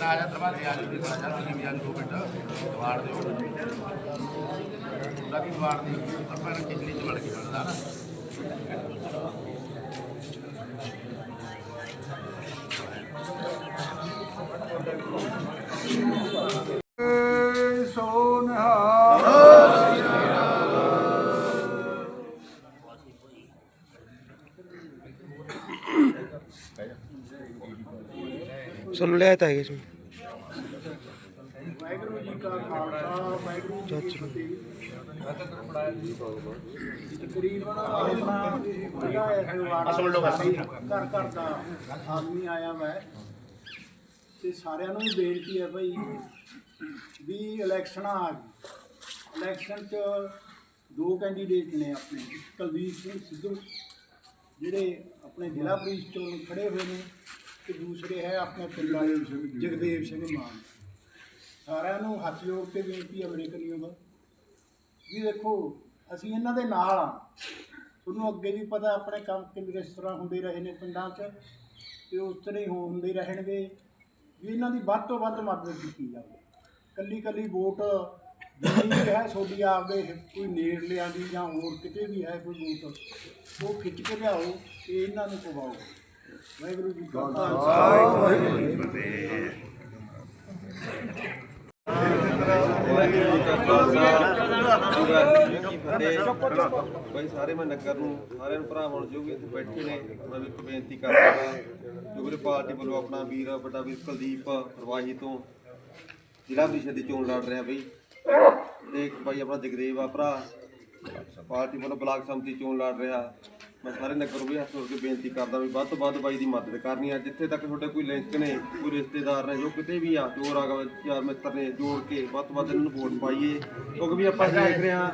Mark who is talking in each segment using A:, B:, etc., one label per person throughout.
A: ਰਾਜਾ ਦਰਬਾਰ ਦੇ ਆ ਜੀ ਦੇਖਣਾ ਚਾਹ ਤੁਸੀਂ ਵੀ ਦੋ ਮਿੰਟ ਵਾੜ ਦਿਓ। ਉਹਦਾ ਵੀ ਦੀ ਆਪਾਂ ਨੂੰ ਕਿਚਲੀ ਚ ਵੜ ਕੇ ਬਣਦਾ ਨਾ।
B: ਸੁਣ ਲਿਆ ਤਾਂ ਹੈ ਇਸ ਵਿੱਚ
C: ਵਾਹਿਗੁਰੂ ਜੀ ਕਾ ਖਾਲਸਾ ਵਾਹਿਗੁਰੂ ਜੀ ਕੀ ਫਤਿਹ ਤਕਰੀਬਨ ਆਪਣਾ ਜਿਹੜਾ ਇਸ ਵਾਰਡ ਘਰ ਘਰ ਦਾ ਆਦਮੀ ਆਇਆ ਮੈਂ ਤੇ ਸਾਰਿਆਂ ਨੂੰ ਵੀ ਬੇਨਤੀ ਹੈ ਭਾਈ ਵੀ ਇਲੈਕਸ਼ਨਾਂ ਆ ਗਈ। ਇਲੈਕਸ਼ਨ 'ਚ ਦੋ ਕੈਂਡੀਡੇਟ ਨੇ ਆਪਣੇ ਕੁਲਦੀਪ ਸਿੰਘ ਸਿੱਧੂ ਜਿਹੜੇ ਆਪਣੇ ਜ਼ਿਲ੍ਹਾ ਪੁਲਿਸ ਚੋਂ ਖੜੇ ਹੋਏ ਨੇ ਤੇ ਦੂਸਰੇ ਹੈ ਆਪਣੇ ਪਿੰਡਾਂ ਵਾਲੇ ਜਗਦੇਵ ਸਿੰਘ ਮਾਨ। ਸਾਰਿਆਂ ਨੂੰ ਹੱਥ ਜੋੜ ਕੇ ਬੇਨਤੀ ਹੈ ਅਮਰੀਕਨ ਯੂਨੀਅਨ ਵੀ ਦੇਖੋ, ਅਸੀਂ ਇਹਨਾਂ ਦੇ ਨਾਲ ਆ ਤੁਹਾਨੂੰ ਅੱਗੇ ਵੀ ਪਤਾ, ਆਪਣੇ ਕੰਮ ਕਿੰਨੇ ਇਸ ਤਰ੍ਹਾਂ ਹੁੰਦੇ ਰਹੇ ਨੇ ਪਿੰਡਾਂ 'ਚ ਤੇ ਉਸ ਤਰ੍ਹਾਂ ਹੀ ਹੁੰਦੇ ਰਹਿਣਗੇ। ਵੀ ਇਹਨਾਂ ਦੀ ਵੱਧ ਤੋਂ ਵੱਧ ਮਦਦ ਕੀਤੀ ਜਾਵੇ। ਕੱਲੀ ਕੱਲੀ ਵੋਟ ਜਿੰਨੀ ਹੈ, ਤੁਹਾਡੀ ਆਪਦੇ ਕੋਈ ਨੇੜ ਲਿਆਂਦੀ ਜਾਂ ਹੋਰ ਕਿਤੇ ਵੀ ਹੈ ਕੋਈ ਵੋਟ। ਉਹ ਖਿੱਚ ਕੇ ਲਿਆਓ ਤੇ ਇਹਨਾਂ ਨੂੰ ਪਵਾਓ ਵਾਹਿਗੁਰੂ ਜੀ ਕਾ ਖਾਲਸਾ।
D: ਭਾਈ ਸਾਰੇ ਮੈਂ ਨਗਰ ਨੂੰ, ਸਾਰਿਆਂ ਨੂੰ ਭਰਾਵਾਂ ਨੂੰ ਜੋ ਵੀ ਇੱਥੇ ਬੈਠੇ ਨੇ। ਮੈਂ ਵੀ ਇੱਕ ਬੇਨਤੀ ਕਰਦਾ ਹਾਂ ਜੋ ਵੀ ਪਾਰਟੀ ਵੱਲੋਂ ਆਪਣਾ ਵੀਰ, ਵੱਡਾ ਵੀਰ ਕੁਲਦੀਪ ਪ੍ਰਵਾਹੀ ਤੋਂ ਜ਼ਿਲ੍ਹਾ ਪ੍ਰੀਸ਼ਦ ਦੀ ਚੋਣ ਲੜ ਰਿਹਾ ਬਈ। ਤੇ ਇੱਕ ਭਾਈ ਆਪਣਾ ਜਗਦੇਵ ਆ, ਭਰਾ। ਪਾਰਟੀ ਵੱਲੋਂ ਬਲਾਕ ਸੰਮਤੀ ਚੋਣ ਲੜ ਰਿਹਾ। ਮੈਂ ਸਾਰੇ ਨਗਰ ਨੂੰ ਵੀ ਹੱਥ ਜੋੜ ਕੇ ਬੇਨਤੀ ਕਰਦਾ ਵੀ ਵੱਧ ਤੋਂ ਵੱਧ ਬਾਈ ਦੀ ਮਦਦ ਕਰਨੀ ਆ। ਜਿੱਥੇ ਤੱਕ ਤੁਹਾਡੇ ਕੋਈ ਲਿੰਕ ਨੇ, ਕੋਈ ਰਿਸ਼ਤੇਦਾਰ ਨੇ, ਜੋ ਕਿਤੇ ਵੀ ਆ ਜੋਰ ਆ ਯਾਰ ਮਿੱਤਰ ਨੇ, ਜੋੜ ਕੇ ਵੱਧ ਤੋਂ ਵੱਧ ਇਹਨਾਂ ਨੂੰ ਵੋਟ ਪਾਈਏ। ਕਿਉਂਕਿ ਵੀ ਆਪਾਂ ਦੇਖ ਰਹੇ ਹਾਂ,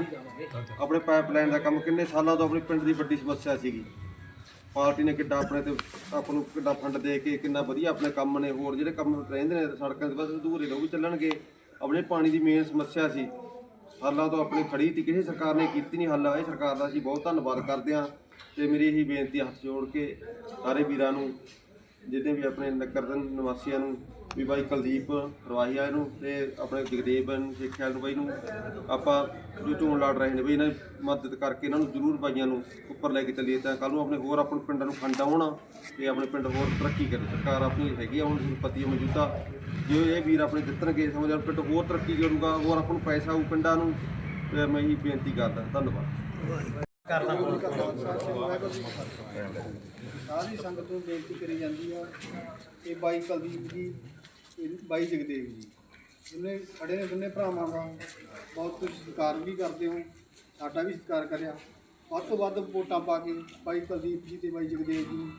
D: ਆਪਣੇ ਪਾਈਪਲਾਈਨ ਦਾ ਕੰਮ ਕਿੰਨੇ ਸਾਲਾਂ ਤੋਂ ਆਪਣੇ ਪਿੰਡ ਦੀ ਵੱਡੀ ਸਮੱਸਿਆ ਸੀਗੀ। ਪਾਰਟੀ ਨੇ ਕਿੱਡਾ ਆਪਣੇ ਤੇ ਆਪ ਨੂੰ ਕਿੱਡਾ ਫੰਡ ਦੇ ਕੇ ਕਿੰਨਾ ਵਧੀਆ ਆਪਣੇ ਕੰਮ ਨੇ, ਹੋਰ ਜਿਹੜੇ ਕੰਮ ਰਹਿੰਦੇ ਨੇ ਸੜਕਾਂ ਦੇ, ਬਸ ਅਧੂਰੇ ਲੋਕ ਵੀ ਚੱਲਣਗੇ। ਆਪਣੇ ਪਾਣੀ ਦੀ ਮੇਨ ਸਮੱਸਿਆ ਸੀ। ਹਾਲਾਂ ਤੋਂ ਆਪਣੀ ਖੜੀ ਤੀ ਕਿਸੇ ਸਰਕਾਰ ਨੇ ਕੀਤੀ ਨਹੀਂ ਹੱਲ, ਇਹ ਸਰਕਾਰ ਦਾ ਅਸੀਂ ਬਹੁਤ ਧੰਨਵਾਦ ਕਰਦੇ ਹਾਂ ਤੇ ਮੇਰੀ ਇਹੀ ਬੇਨਤੀ ਹੱਥ ਜੋੜ ਕੇ ਸਾਰੇ ਵੀਰਾਂ ਨੂੰ ਜਿੱਦੇ ਵੀ ਆਪਣੇ ਨਗਰ ਨਿਵਾਸੀਆਂ ਨੂੰ ਵੀ ਬਾਈ ਕੁਲਦੀਪ ਰਵਾਹੀਆ ਇਹਨੂੰ ਤੇ ਆਪਣੇ ਜਗਦੇਵ ਨੂੰ ਸਿੱਖਿਆ ਨੂੰ ਬਾਈ ਨੂੰ ਆਪਾਂ ਜੋ ਚੋਣ ਲੜ ਰਹੇ ਨੇ ਵੀ ਇਹਨਾਂ ਦੀ ਮਦਦ ਕਰਕੇ ਇਹਨਾਂ ਨੂੰ ਜ਼ਰੂਰ ਬਾਈਆਂ ਨੂੰ ਉੱਪਰ ਲੈ ਕੇ ਚੱਲੀਏ ਤਾਂ ਕੱਲ ਨੂੰ ਆਪਣੇ ਹੋਰ ਆਪਣੇ ਪਿੰਡਾਂ ਨੂੰ ਫੰਡ ਆਉਣ ਤੇ ਆਪਣੇ ਪਿੰਡ ਹੋਰ ਤਰੱਕੀ ਕਰੇ ਸਰਕਾਰ ਆਪਣੀ ਹੈਗੀ ਆ ਹੁਣ ਸੰਪਤੀ ਮੌਜੂਦਾ। ਜੇ ਇਹ ਵੀਰ ਆਪਣੇ ਜਿੱਤਣਗੇ ਸਮਝ ਪਿੰਡ ਹੋਰ ਤਰੱਕੀ ਕਰੂਗਾ ਹੋਰ ਆਪਾਂ ਨੂੰ ਪੈਸਾ ਆਊ ਪਿੰਡਾਂ ਨੂੰ ਤੇ ਮੈਂ ਇਹੀ ਬੇਨਤੀ ਕਰਦਾ। ਧੰਨਵਾਦ।
C: ਸਾਰੀ ਸੰਗਤ ਨੂੰ ਬੇਨਤੀ ਕਰੀ ਜਾਂਦੀ ਆ ਇਹ ਬਾਈ ਕੁਲਦੀਪ ਜੀ ਇਹ ਬਾਈ ਜਗਦੇਵ ਜੀ। ਉਹਨੇ ਖੜੇ ਨੇ ਦੋਨੇ ਭਰਾਵਾਂ ਦਾ ਬਹੁਤ ਕੁਝ ਸਤਿਕਾਰ ਵੀ ਕਰਦੇ ਹੋ, ਸਾਡਾ ਵੀ ਸਤਿਕਾਰ ਕਰਿਆ। ਵੱਧ ਤੋਂ ਵੱਧ ਵੋਟਾਂ ਪਾ ਕੇ ਬਾਈ ਕੁਲਦੀਪ ਜੀ ਤੇ ਬਾਈ ਜਗਦੇਵ ਜੀ ਨੂੰ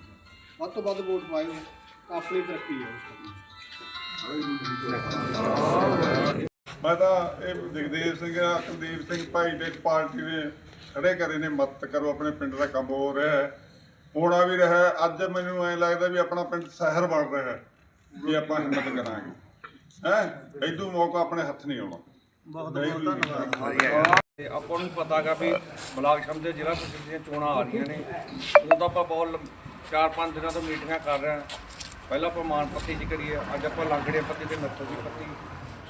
C: ਵੱਧ ਤੋਂ ਵੱਧ ਵੋਟ ਪਾਇਓ, ਤਾਂ ਆਪਣੀ ਤਰੱਕੀ ਹੈ
E: ਮੈਂ ਤਾਂ ਇਹ ਜਗਦੇਵ ਸਿੰਘ ਕੁਲਦੀਪ ਸਿੰਘ ਭਾਈ ਦੇ ਪਾਰਟੀ ਨੇ ਖੜੇ ਕਰੇ ਨੇ, ਮਦਦ ਕਰੋ, ਆਪਣੇ ਪਿੰਡ ਦਾ ਕੰਮ ਹੋ ਰਿਹਾ ਹੈ। ਹੋਣਾ ਵੀ ਰਿਹਾ ਅੱਜ ਮੈਨੂੰ ਐ ਲੱਗਦਾ ਵੀ ਆਪਣਾ ਪਿੰਡ ਸ਼ਹਿਰ ਬਣ ਰਿਹਾ ਹੈ। ਵੀ ਆਪਾਂ ਹਿੰਮਤ ਕਰਾਂਗੇ। ਹੈ? ਐਦੂ ਮੌਕਾ ਆਪਣੇ ਹੱਥ ਨਹੀਂ ਆਉਣਾ। ਬਹੁਤ ਬਹੁਤ ਧੰਨਵਾਦ।
F: ਤੇ ਆਪਾਂ ਨੂੰ ਪਤਾਗਾ ਵੀ ਬਲਾਕ ਸ਼ਮ ਦੇ ਜ਼ਿਲ੍ਹਾ ਪ੍ਰੀਸ਼ਦ ਦੀਆਂ ਚੋਣਾਂ ਆ ਰਹੀਆਂ ਨੇ। ਉਦੋਂ ਆਪਾਂ ਬਹੁਤ ਲੰ- ਚਾਰ ਪੰਜ ਦਿਨਾਂ ਤੋਂ ਮੀਟਿੰਗਾਂ ਕਰ ਰਹੇ ਹਾਂ। ਪਹਿਲਾਂ ਆਪਾਂ ਮਾਨ ਪੱਤੀ ਚ ਕਰੀਏ ਅੱਜ ਆਪਾਂ ਲਾਂਗੜੇ ਪੱਤੀ ਤੇ ਨੱਥੋ ਦੀ ਪੱਤੀ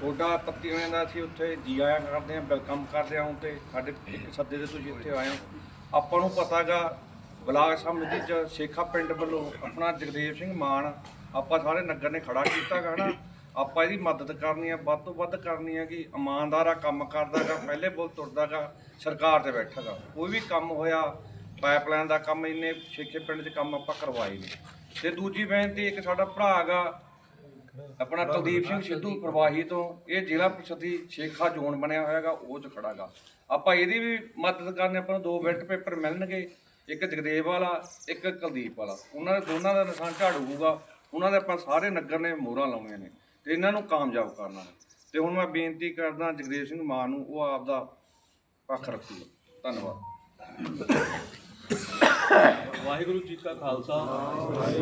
F: ਛੋਟਾ ਪੱਤੀ ਹੋਇਆ ਦਾ ਅਸੀਂ ਉੱਥੇ ਜੀ ਆਇਆਂ ਕਰਦੇ ਹਾਂ ਵੈਲਕਮ ਕਰਦੇ ਹਾਂ ਤੇ ਸਾਡੇ ਇੱਕ ਸੱਦੇ ਦੇ ਤੁਸੀਂ ਇੱਥੇ ਆਏ ਹੋ। ਆਪਾਂ ਨੂੰ ਪਤਾਗਾ ਬਲਾਕ ਸਮਿਤੀ ਚ ਸ਼ੇਖਾ ਪਿੰਡ ਵੱਲੋਂ ਆਪਣਾ ਜਗਦੇਵ ਸਿੰਘ ਮਾਨ, ਆਪਾਂ ਸਾਰੇ ਨਗਰ ਨੇ ਖੜਾ ਕੀਤਾ ਗਾ ਨਾ, ਆਪਾਂ ਇਹਦੀ ਮਦਦ ਕਰਨੀ ਆ, ਵੱਧ ਤੋਂ ਵੱਧ ਕਰਨੀ ਆ ਕਿ ਇਮਾਨਦਾਰ ਆ ਕੰਮ ਕਰਦਾਗਾ ਪਹਿਲੇ ਬੋਲ ਤੁਰਦਾਗਾ ਸਰਕਾਰ ਤੇ ਬੈਠਾਗਾ ਕੋਈ ਵੀ ਕੰਮ ਹੋਇਆ ਪਾਈਪਲਾਈਨ ਦਾ ਕੰਮ ਇੰਨੇ ਸ਼ੇਖੇ ਪਿੰਡ 'ਚ ਕੰਮ ਆਪਾਂ ਕਰਵਾਏ ਨੇ। ਤੇ ਦੂਜੀ ਬੇਨਤੀ, ਇੱਕ ਸਾਡਾ ਭਰਾ ਹੈਗਾ ਆਪਣਾ ਕੁਲਦੀਪ ਸਿੰਘ ਸਿੱਧੂ ਪ੍ਰਵਾਹੀ ਤੋਂ, ਇਹ ਜ਼ਿਲ੍ਹਾ ਪ੍ਰੀਸ਼ਦੀ ਸ਼ੇਖਾ ਜ਼ੋਨ ਬਣਿਆ ਹੋਇਆਗਾ ਉਹ ਚ ਖੜਾਗਾ ਆਪਾਂ ਇਹਦੀ ਵੀ ਮਦਦ ਕਰਨੀ ਆਪਾਂ ਨੂੰ ਦੋ ਬੈਲਟ ਪੇਪਰ ਮਿਲਣਗੇ। ਇੱਕ ਜਗਦੇਵ ਵਾਲਾ, ਇੱਕ ਕੁਲਦੀਪ ਵਾਲਾ। ਉਹਨਾਂ ਦੇ ਦੋਨਾਂ ਦਾ ਨਿਸ਼ਾਨ ਝਾੜੂ ਹੋਊਗਾ। ਉਹਨਾਂ ਦੇ ਆਪਾਂ ਸਾਰੇ ਨਗਰ ਨੇ ਮੋਹਰਾਂ ਲਾਉਣੀਆਂ ਨੇ ਤੇ ਇਹਨਾਂ ਨੂੰ ਕਾਮਯਾਬ ਕਰਨਾ ਹੈ। ਤੇ ਹੁਣ ਮੈਂ ਬੇਨਤੀ ਕਰਦਾ ਜਗਦੇਵ ਸਿੰਘ ਮਾਨ ਨੂੰ, ਉਹ ਆਪਦਾ ਪੱਖ ਰੱਖੂਗਾ। ਧੰਨਵਾਦ।
G: ਵਾਹਿਗੁਰੂ ਜੀ ਕਾ ਖਾਲਸਾ,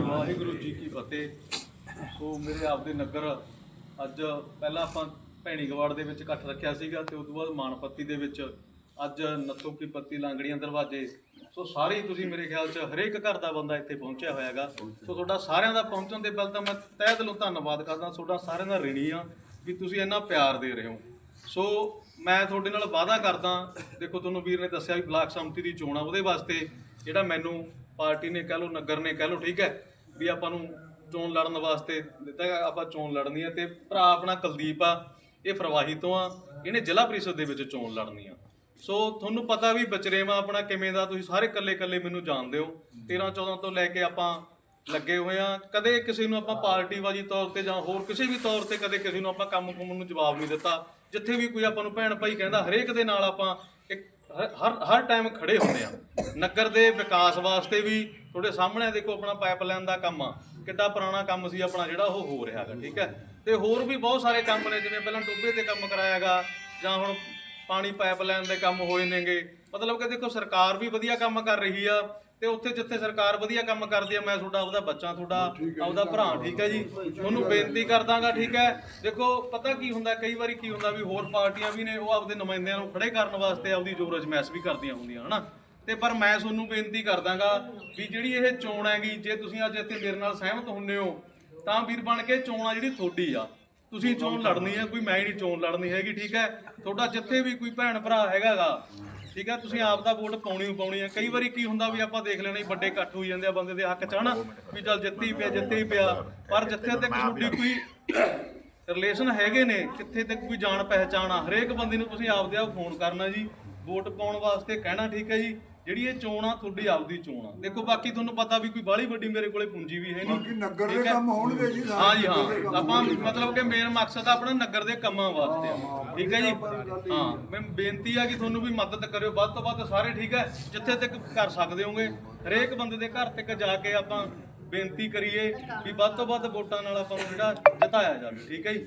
G: ਵਾਹਿਗੁਰੂ ਜੀ ਕੀ ਫਤਿਹ। ਸੋ ਮੇਰੇ ਆਪਦੇ ਨਗਰ, ਅੱਜ ਪਹਿਲਾਂ ਆਪਾਂ ਭੈਣੀਗਵਾੜ ਦੇ ਵਿੱਚ ਇਕੱਠ ਰੱਖਿਆ ਸੀਗਾ ਤੇ ਉਸ ਤੋਂ ਬਾਅਦ ਮਾਨਪੱਤੀ ਦੇ ਵਿੱਚ ਅੱਜ ਨੱਥੋ ਕੀ ਪੱਤੀ ਲਾਂਗੜੀਆਂ ਦਰਵਾਜ਼ੇ ਸੋ ਸਾਰੇ ਤੁਸੀਂ ਮੇਰੇ ਖਿਆਲ 'ਚ ਹਰੇਕ ਘਰ ਦਾ ਬੰਦਾ ਇੱਥੇ ਪਹੁੰਚਿਆ ਹੋਇਆਗਾ। ਸੋ ਤੁਹਾਡਾ ਸਾਰਿਆਂ ਦਾ ਪਹੁੰਚਣ ਦੇ ਪਹਿਲ ਤਾਂ ਮੈਂ ਤਹਿ ਦਿਲੋਂ ਧੰਨਵਾਦ ਕਰਦਾ ਤੁਹਾਡਾ ਸਾਰਿਆਂ ਦਾ ਰਿਣੀ ਆ ਵੀ ਤੁਸੀਂ ਇੰਨਾ ਪਿਆਰ ਦੇ ਰਹੇ ਹੋ। ਸੋ ਮੈਂ ਤੁਹਾਡੇ ਨਾਲ ਵਾਅਦਾ ਕਰਦਾ ਦੇਖੋ ਤੁਹਾਨੂੰ ਵੀਰ ਨੇ ਦੱਸਿਆ ਵੀ ਬਲਾਕ ਸੰਮਤੀ ਦੀ ਚੋਣ ਆ ਉਹਦੇ ਵਾਸਤੇ ਜਿਹੜਾ ਮੈਨੂੰ ਪਾਰਟੀ ਨੇ ਕਹਿ ਲਓ ਨਗਰ ਨੇ ਕਹਿ ਲਓ ਠੀਕ ਹੈ ਵੀ ਆਪਾਂ ਨੂੰ ਚੋਣ ਲੜਨ ਵਾਸਤੇ ਦਿੱਤਾ ਹੈਗਾ, ਆਪਾਂ ਚੋਣ ਲੜਨੀ ਹੈ ਤੇ ਭਰਾ ਆਪਣਾ ਕੁਲਦੀਪ ਆ ਇਹ ਫਰਵਾਹੀ ਤੋਂ ਆ ਇਹਨੇ ਜ਼ਿਲ੍ਹਾ ਪ੍ਰੀਸ਼ਦ ਦੇ ਵਿੱਚ ਚੋਣ ਲੜਨੀ ਆ। ਸੋ ਤੁਹਾਨੂੰ ਪਤਾ ਵੀ ਬਚਰੇਵਾ ਆਪਣਾ ਕਿਵੇਂ ਦਾ, ਤੁਸੀਂ ਸਾਰੇ ਇਕੱਲੇ ਇਕੱਲੇ ਮੈਨੂੰ ਜਾਣਦੇ ਹੋ। 13 14 ਤੋਂ ਲੈ ਕੇ ਆਪਾਂ ਲੱਗੇ ਹੋਏ ਆ ਕਦੇ ਕਿਸੇ ਨੂੰ ਆਪਾਂ ਪਾਰਟੀਵਾਜੀ ਤੌਰ ਤੇ ਜਾਂ ਹੋਰ ਕਿਸੇ ਵੀ ਤੌਰ ਤੇ ਕਦੇ ਕਿਸੇ ਨੂੰ ਆਪਾਂ ਕੰਮ ਕੁੰਮ ਨੂੰ ਜਵਾਬ ਨਹੀਂ ਦਿੱਤਾ। ਜਿੱਥੇ ਵੀ ਕੋਈ ਆਪਾਂ ਨੂੰ ਭੈਣ ਭਾਈ ਕਹਿੰਦਾ, ਹਰੇਕ ਦੇ ਨਾਲ ਆਪਾਂ ਇੱਕ ਹਰ- ਹਰ ਹਰ ਟਾਈਮ ਖੜੇ ਹੁੰਦੇ ਆ ਨਗਰ ਦੇ ਵਿਕਾਸ ਵਾਸਤੇ ਵੀ ਤੁਹਾਡੇ ਸਾਹਮਣੇ ਦੇਖੋ ਆਪਣਾ ਪਾਈਪਲਾਈਨ ਦਾ ਕੰਮ ਆ। ਕਿੱਡਾ ਪੁਰਾਣਾ ਕੰਮ ਸੀ ਆਪਣਾ ਜਿਹੜਾ ਉਹ ਹੋ ਰਿਹਾ ਹੈਗਾ, ਠੀਕ ਹੈ। ਤੇ ਹੋਰ ਵੀ ਬਹੁਤ ਸਾਰੇ ਕੰਮ ਨੇ, ਜਿਵੇਂ ਪਹਿਲਾਂ ਟੋਬੇ ਤੇ ਕੰਮ ਕਰਾਇਆਗਾ ਜਾਂ ਹੁਣ ਪਾਣੀ ਪਾਈਪਲਾਈਨ ਦੇ ਕੰਮ ਹੋਏ ਨੇਗੇ। ਮਤਲਬ ਕਿ ਦੇਖੋ ਸਰਕਾਰ ਵੀ ਵਧੀਆ ਕੰਮ ਕਰ ਰਹੀ ਆ ਤੇ ਉੱਥੇ ਜਿੱਥੇ ਸਰਕਾਰ ਵਧੀਆ ਕੰਮ ਕਰਦੀ ਆ ਮੈਂ ਤੁਹਾਡਾ ਆਪਦਾ ਬੱਚਾ ਤੁਹਾਡਾ ਆਪਦਾ ਭਰਾ ਠੀਕ ਹੈ ਜੀ? ਤੁਹਾਨੂੰ ਬੇਨਤੀ ਕਰਦਾਗਾ ਠੀਕ ਹੈ? ਦੇਖੋ ਪਤਾ ਕੀ ਹੁੰਦਾ ਕਈ ਵਾਰੀ ਕੀ ਹੁੰਦਾ ਵੀ ਹੋਰ ਪਾਰਟੀਆਂ ਵੀ ਨੇ ਉਹ ਆਪਦੇ ਨੁਮਾਇੰਦਿਆਂ ਨੂੰ ਖੜੇ ਕਰਨ ਵਾਸਤੇ ਆਪਦੀ ਜ਼ੋਰ ਅਜਮੈਸ਼ ਵੀ ਕਰਦੀਆਂ ਹੁੰਦੀਆਂ ਹਨਾ? ਤੇ ਪਰ ਮੈਂ ਤੁਹਾਨੂੰ ਬੇਨਤੀ ਕਰਦਾਗਾ ਵੀ ਜਿਹੜੀ ਇਹ ਚੋਣ ਹੈਗੀ ਜੇ ਤੁਸੀਂ ਅੱਜ ਇੱਥੇ ਮੇਰੇ ਨਾਲ ਸਹਿਮਤ ਹੁੰਨੇ ਹੋ ਤਾਂ ਵੀਰ ਬਣ ਕੇ ਚੋਣ ਆ ਜਿਹੜੀ ਤੁਹਾਡੀ ਆ ਤੁਸੀਂ ਚੋਣ ਲੜਨੀ ਹੈ, ਕੋਈ ਮੈਂ ਹੀ ਨਹੀਂ ਚੋਣ ਲੜਨੀ ਹੈਗੀ, ਠੀਕ ਹੈ? ਤੁਹਾਡਾ ਜਿੱਥੇ ਵੀ ਕੋਈ ਭੈਣ ਭਰਾ ਹੈਗਾਗਾ, ਠੀਕ ਹੈ? ਤੁਸੀਂ ਆਪ ਦਾ ਵੋਟ ਪਾਉਣੀ ਓ ਪਾਉਣੀ ਹੈ। ਕਈ ਵਾਰੀ ਕੀ ਹੁੰਦਾ ਵੀ ਆਪਾਂ ਦੇਖ ਲੈਣਾ ਵੱਡੇ ਇਕੱਠ ਹੋਈ ਜਾਂਦੇ ਆ, ਬੰਦੇ ਦੇ ਹੱਕ ਚ, ਹਨਾ? ਵੀ ਚੱਲ ਜਿੱਤੇ ਹੀ ਪਿਆ, ਜਿੱਤੇ ਹੀ ਪਿਆ। ਪਰ ਜਿੱਥੇ ਤੱਕ ਤੁਹਾਡੀ ਕੋਈ ਰਿਲੇਸ਼ਨ ਹੈਗੇ ਨੇ, ਕਿੱਥੇ ਤੱਕ ਕੋਈ ਜਾਣ ਪਹਿਚਾਣ ਆ, ਹਰੇਕ ਬੰਦੇ ਨੂੰ ਤੁਸੀਂ ਆਪਦੇ ਆਪ ਫੋਨ ਕਰਨਾ ਜੀ, ਵੋਟ ਪਾਉਣ ਵਾਸਤੇ ਕਹਿਣਾ ਠੀਕ ਹੈ ਜੀ। ਜਿਹੜੀ ਇਹ ਚੋਣ ਆ ਤੁਹਾਡੀ ਆਪਦੀ ਚੋਣ ਆ। ਦੇਖੋ ਬਾਕੀ ਤੁਹਾਨੂੰ ਪਤਾ ਵੀ ਕੋਈ ਬਾਹਲੀ ਵੱਡੀ ਮੇਰੇ ਕੋਲੇ ਪੂੰਜੀ ਵੀ ਹੈ ਨਹੀਂ। ਨਗਰ ਦੇ ਕੰਮ ਹੋਣਗੇ ਜੀ ਹਾਂ ਜੀ ਹਾਂ। ਆਪਾਂ ਮਤਲਬ ਕਿ ਮੇਨ ਮਕਸਦ ਆਪਣਾ ਨਗਰ ਦੇ ਕੰਮਾਂ ਵਾਸਤੇ। ਆ ਠੀਕ ਹੈ ਜੀ? ਹਾਂ ਮੈਂ ਬੇਨਤੀ ਆ ਕਿ ਤੁਹਾਨੂੰ ਵੀ ਮਦਦ ਕਰਿਓ। ਵੱਧ ਤੋਂ ਵੱਧ ਸਾਰੇ ਠੀਕ ਹੈ? ਜਿੱਥੇ ਤੱਕ ਕਰ ਸਕਦੇ ਹੋਗੇ। ਹਰੇਕ ਬੰਦੇ ਦੇ ਘਰ ਤੱਕ ਜਾ ਕੇ ਆਪਾਂ ਬੇਨਤੀ ਕਰੀਏ ਵੀ ਵੱਧ ਤੋਂ ਵੱਧ ਵੋਟਾਂ ਨਾਲ ਆਪਾਂ ਨੂੰ ਜਿਹੜਾ ਜਿਤਾਇਆ ਜਾਵੇ। ਠੀਕ ਹੈ ਜੀ?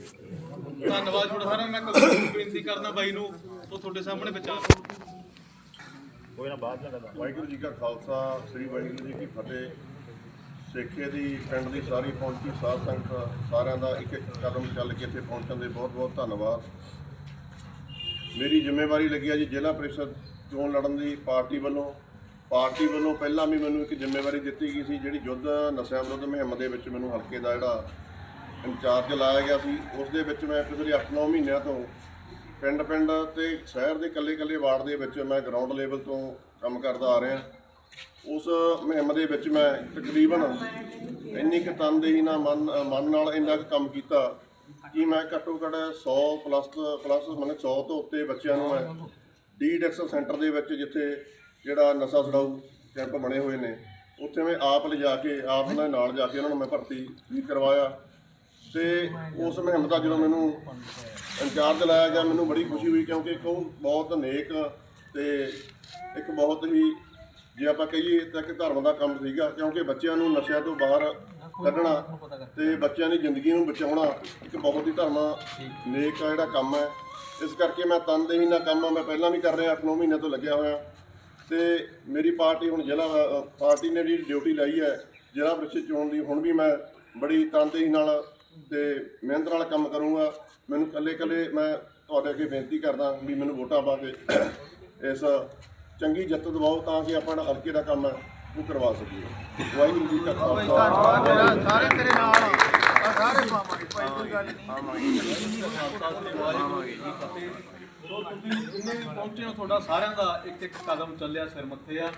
G: ਧੰਨਵਾਦ ਤੁਹਾਡਾ ਸਾਰਿਆਂ ਨੂੰ ਮੈਂ ਕੋਈ ਬੇਨਤੀ ਕਰਦਾ ਬਾਈ ਨੂੰ। ਉਹ ਤੁਹਾਡੇ ਸਾਹਮਣੇ ਵਿਚਾਰ ਬਾਅਦ
E: ਵਾਹਿਗੁਰੂ ਜੀ ਕਾ ਖਾਲਸਾ, ਸ੍ਰੀ ਵਾਹਿਗੁਰੂ ਜੀ ਕੀ ਫਤਿਹ। ਸੇਖੇ ਦੀ, ਪਿੰਡ ਦੀ ਸਾਰੀ ਪਹੁੰਚੀ ਸਾਧ ਸੰਗਤ, ਸਾਰਿਆਂ ਦਾ ਇੱਕ ਇੱਕ ਕਦਮ ਚੱਲ ਕੇ ਇੱਥੇ ਪਹੁੰਚਣ ਦੇ ਬਹੁਤ ਬਹੁਤ ਧੰਨਵਾਦ। ਮੇਰੀ ਜ਼ਿੰਮੇਵਾਰੀ ਲੱਗੀ ਆ ਜੀ ਜ਼ਿਲ੍ਹਾ ਪ੍ਰੀਸ਼ਦ ਚੋਣ ਲੜਨ ਦੀ ਪਾਰਟੀ ਵੱਲੋਂ। ਪਾਰਟੀ ਵੱਲੋਂ ਪਹਿਲਾਂ ਵੀ ਮੈਨੂੰ ਇੱਕ ਜ਼ਿੰਮੇਵਾਰੀ ਦਿੱਤੀ ਗਈ ਸੀ, ਜਿਹੜੀ ਯੁੱਧ ਨਸ਼ਿਆਂ ਵਿਰੁੱਧ ਮੁਹਿੰਮ ਦੇ ਵਿੱਚ ਮੈਨੂੰ ਹਲਕੇ ਦਾ ਜਿਹੜਾ ਇੰਚਾਰਜ ਲਾਇਆ ਗਿਆ ਸੀ। ਉਸ ਦੇ ਵਿੱਚ ਮੈਂ ਪਿਛਲੇ 8-9 ਮਹੀਨਿਆਂ ਤੋਂ ਪਿੰਡ ਪਿੰਡ ਤੇ ਸ਼ਹਿਰ ਦੇ ਇਕੱਲੇ ਇਕੱਲੇ ਵਾਰਡ ਦੇ ਵਿੱਚ ਮੈਂ ਗਰਾਊਂਡ ਲੈਵਲ ਤੋਂ ਕੰਮ ਕਰਦਾ ਆ ਰਿਹਾ। ਉਸ ਮੁਹਿੰਮ ਦੇ ਵਿੱਚ ਮੈਂ ਤਕਰੀਬਨ ਇੰਨੀ ਕੁ ਤਨਦੇਹੀ ਨਾਲ ਮਨ ਮਨ ਨਾਲ ਇੰਨਾ ਕੁ ਕੰਮ ਕੀਤਾ ਕਿ ਮੈਂ ਘੱਟੋ ਘੱਟ 100 ਪਲੱਸ ਪਲੱਸ ਮਨੇ 100 ਤੋਂ ਉੱਤੇ ਬੱਚਿਆਂ ਨੂੰ ਮੈਂ ਡੀਡੈਕਸਲ ਸੈਂਟਰ ਦੇ ਵਿੱਚ ਜਿੱਥੇ ਜਿਹੜਾ ਨਸ਼ਾ ਛਡਾਊ ਕੈਂਪ ਬਣੇ ਹੋਏ ਨੇ, ਉੱਥੇ ਮੈਂ ਆਪ ਲਿਜਾ ਕੇ, ਆਪ ਨਾਲ ਜਾ ਕੇ ਉਹਨਾਂ ਨੂੰ ਮੈਂ ਭਰਤੀ ਵੀ ਕਰਵਾਇਆ। ਤੇ ਉਸ ਮੁਹਿੰਮ ਦਾ ਜਦੋਂ ਮੈਨੂੰ ਇੰਚਾਰਜ ਲਾਇਆ ਗਿਆ, ਮੈਨੂੰ ਬੜੀ ਖੁਸ਼ੀ ਹੋਈ ਕਿਉਂਕਿ ਇੱਕ ਉਹ ਬਹੁਤ ਨੇਕ ਤੇ ਇੱਕ ਬਹੁਤ ਹੀ ਜੇ ਆਪਾਂ ਕਹੀਏ ਤਾਂ ਇੱਕ ਧਰਮ ਦਾ ਕੰਮ ਸੀਗਾ, ਕਿਉਂਕਿ ਬੱਚਿਆਂ ਨੂੰ ਨਸ਼ਿਆਂ ਤੋਂ ਬਾਹਰ ਕੱਢਣਾ ਤੇ ਬੱਚਿਆਂ ਦੀ ਜ਼ਿੰਦਗੀ ਨੂੰ ਬਚਾਉਣਾ ਇੱਕ ਬਹੁਤ ਹੀ ਧਰਮ ਨੇਕ ਜਿਹੜਾ ਕੰਮ ਹੈ। ਇਸ ਕਰਕੇ ਮੈਂ ਤਨਦੇਹੀ ਨਾਲ ਕੰਮ ਮੈਂ ਪਹਿਲਾਂ ਵੀ ਕਰ ਰਿਹਾ 8-9 ਮਹੀਨਿਆਂ ਤੋਂ ਲੱਗਿਆ ਹੋਇਆ। ਤੇ ਮੇਰੀ ਪਾਰਟੀ ਹੁਣ ਜ਼ਿਲ੍ਹਾ ਪਾਰਟੀ ਨੇ ਜਿਹੜੀ ਡਿਊਟੀ ਲਾਈ ਹੈ, ਜ਼ਿਲ੍ਹਾ ਪ੍ਰੀਸ਼ਦ ਚੋਣ ਦੀ, ਹੁਣ ਵੀ ਮੈਂ ਬੜੀ ਤਨਦੇਹੀ ਨਾਲ ਤੇ ਮਿਹਨਤ ਨਾਲ ਕੰਮ ਕਰੂੰਗਾ। ਮੈਨੂੰ ਇਕੱਲੇ ਇਕੱਲੇ ਮੈਂ ਤੁਹਾਡੇ ਅੱਗੇ ਬੇਨਤੀ ਕਰਦਾ ਵੀ ਮੈਨੂੰ ਵੋਟਾਂ ਪਾ ਕੇ ਇਸ ਚੰਗੀ ਜਿੱਤ ਦਿਵਾਓ ਤਾਂ ਕਿ ਆਪਾਂ ਜਿਹੜਾ ਹਲਕੇ ਦਾ ਕੰਮ ਹੈ ਉਹ ਕਰਵਾ ਸਕੀਏ। ਵਾਹਿਗੁਰੂ ਜੀ ਕਾ ਖਾਲਸਾ।
C: ਸਾਰੇ ਤੇਰੇ ਨਾਲ ਆ। ਸਾਰੇ ਪਾਵਾਂਗੇ ਭਾਈ ਕੋਈ ਗੱਲ ਨਹੀਂ।
G: ਸੋ ਤੁਸੀਂ ਜਿੰਨੇ ਵੀ ਪਹੁੰਚੇ ਹੋ ਤੁਹਾਡਾ ਸਾਰਿਆਂ ਦਾ ਇੱਕ ਇੱਕ ਕਦਮ ਚੱਲਿਆ ਸਿਰ ਮੱਥੇ ਆ।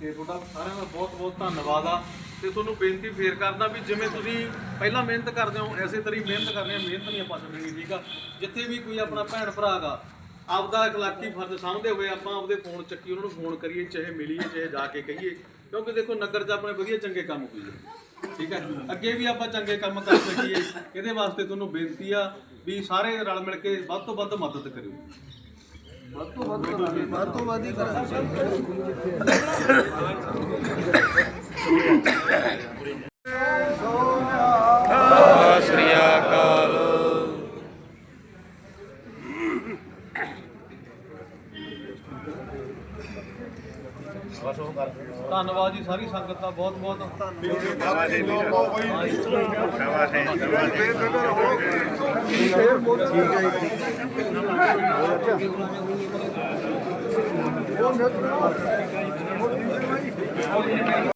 G: ਤੇ ਤੁਹਾਡਾ ਸਾਰਿਆਂ ਦਾ ਬਹੁਤ ਬਹੁਤ ਧੰਨਵਾਦ ਆ। ਤੇ ਤੁਹਾਨੂੰ ਬੇਨਤੀ ਫੇਰ ਕਰਦਾ ਵੀ ਜਿਵੇਂ ਤੁਸੀਂ ਪਹਿਲਾਂ ਮਿਹਨਤ ਕਰਦੇ ਹੋ, ਐਸੇ ਤਰੀ ਮਿਹਨਤ ਕਰਨੀ ਹੈ ਮਿਹਨਤ ਨਹੀਂ ਆਪਾਂ ਛੱਡਣੀ ਠੀਕ ਆ? ਜਿੱਥੇ ਵੀ ਕੋਈ ਆਪਣਾ ਭੈਣ ਭਰਾ ਗਾ, ਆਪਦਾ ਇਖਲਾਕੀ ਫਰਜ਼ ਸਮਝਦੇ ਹੋਏ ਆਪਾਂ ਆਪਦੇ ਫੋਨ ਚੱਕੀ ਉਹਨਾਂ ਨੂੰ ਫੋਨ ਕਰੀਏ, ਚਾਹੇ ਮਿਲੀਏ, ਚਾਹੇ ਜਾ ਕੇ ਕਹੀਏ। ਕਿਉਂਕਿ ਦੇਖੋ, ਨਗਰ 'ਚ ਆਪਣੇ ਵਧੀਆ ਚੰਗੇ ਕੰਮ ਹੋਈਏ ਠੀਕ ਹੈ ਅੱਗੇ ਵੀ ਆਪਾਂ ਚੰਗੇ ਕੰਮ ਕਰ ਸਕੀਏ। ਇਹਦੇ ਵਾਸਤੇ ਤੁਹਾਨੂੰ ਬੇਨਤੀ ਆ ਵੀ ਸਾਰੇ ਰਲ ਮਿਲ ਕੇ ਵੱਧ ਤੋਂ ਵੱਧ ਮਦਦ ਕਰਿਓ।
C: ਵੱਧ ਤੋਂ ਵੱਧ ਹੀ ਕਰਾਂਗੇ।
G: ਧੰਨਵਾਦ ਜੀ ਸਾਰੀ ਸੰਗਤ ਦਾ ਬਹੁਤ ਬਹੁਤ
E: ਠੀਕ